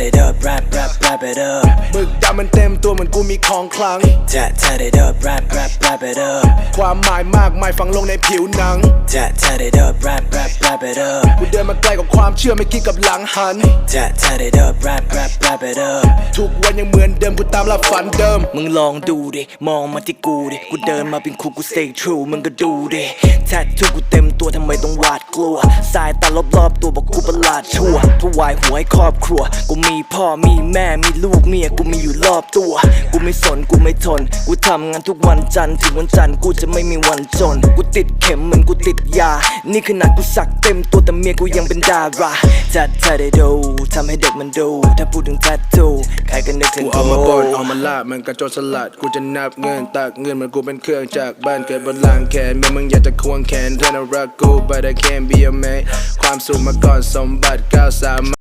tat it up wrap wrap wrap it up มึกดำมันเต็มตัวเหมือนกูมีของคลัง tat tat it up wrap wrap wrap it up ความหมายมากมายฝังลงในผิวหนัง tat tat it up wrap wrap wrap it up กูเดินมาไกลกว่าความเชื่อไม่คิดกับหลังหัน tat tat it up wrap wrap wrap it up ทุกวันยังเหมือนเดิมกูตามล่าฝันเดิม มึงลองดูดิมองมาที่กูดิกูเดินมาเป็นครูกู stay true มึงก็ดูดิแทททูกูเต็มตัวทำไมต้องหวาดกลัว สายตารอบๆตัวบอกกูประหลาดชั่วถวายหัวให้ครอบครัว กูมีพ่อมีแม่มีลูกเมียกูมีอยู่รอบตัว กูไม่สนกูไม่ทน กูทำงานทุกวันจันทร์ถึงวันจันทร์กูจะไม่มีวันจน กูติดเข็มเหมือนกูติดยา นี่ขนาดกูสักเต็มตัวแต่เมียกูยังเป็นดารา จัดเธอได้ดูทำให้เด็กมันดู ถ้าพูดถึงแทททูใครก็นึกถึงกูเอามาปนเอามาลาบมันกระโจนสลัด กูจะนับเงินตักเงินเหมือนกูเป็นเครื่องจากบ้านเกิดบนหลางแขนเมื่อมึงอยากจะควงแขนเธอน่ารักกู but I can't be your man ความสุขมาก่อนสมบัติก้าวสาม